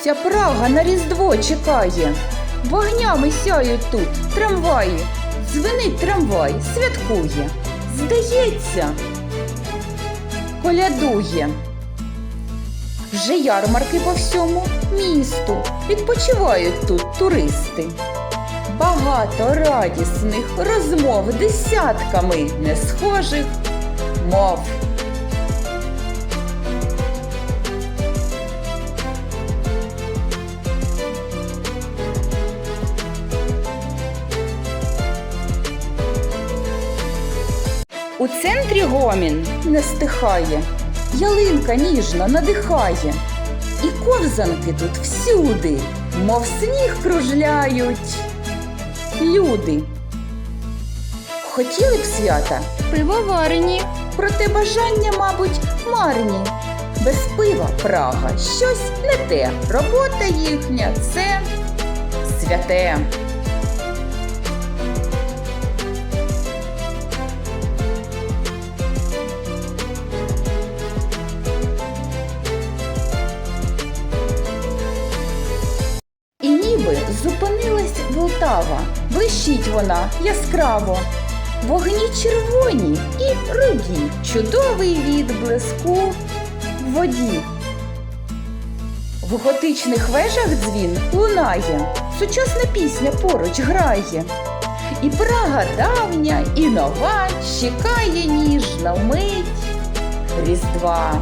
Вся Прага на Різдво чекає. Вогнями сяють тут трамваї. Дзвенить трамвай, святкує. Здається, колядує. Вже ярмарки по всьому місту. Відпочивають тут туристи. Багато радісних розмов десятками не схожих мов. У центрі гомін не стихає, ялинка ніжно надихає, і ковзанки тут всюди, мов сніг кружляють. Люди. Хотіли б свята, Пивоварені. проте бажання, мабуть, марні. Без пива Прага щось не те. Робота їхня це святе. Зупинилась Блищить вона яскраво. Вогні червоні і руді. Чудовий відблиску в воді. В готичних вежах дзвін лунає, сучасна пісня поруч грає. І Прага давня і нова чекає ніжна мить Різдва.